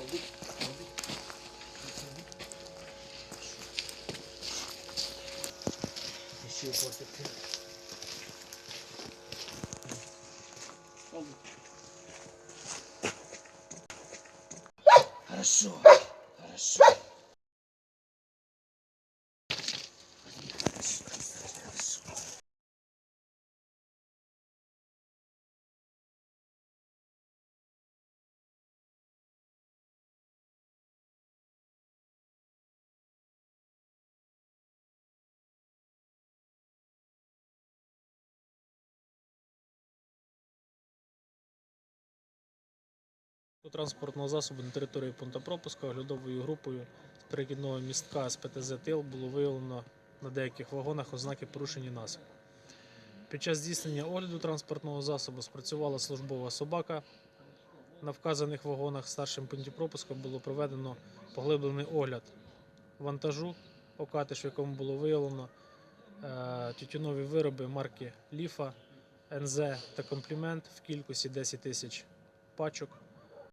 kaldık. Bir şey fark ettim. Aldım. Хорошо. Хорошо. Транспортного засобу на території пункту пропуску оглядовою групою з перехідного містка з ПТЗ ТИЛ було виявлено на деяких вагонах ознаки порушення насипу. Під час здійснення огляду транспортного засобу спрацювала службова собака. На вказаних вагонах старшим пункті пропуску було проведено поглиблений огляд вантажу окатиш, в якому було виявлено е, тютюнові вироби марки Ліфа, НЗ та комплімент в кількості 10 тисяч пачок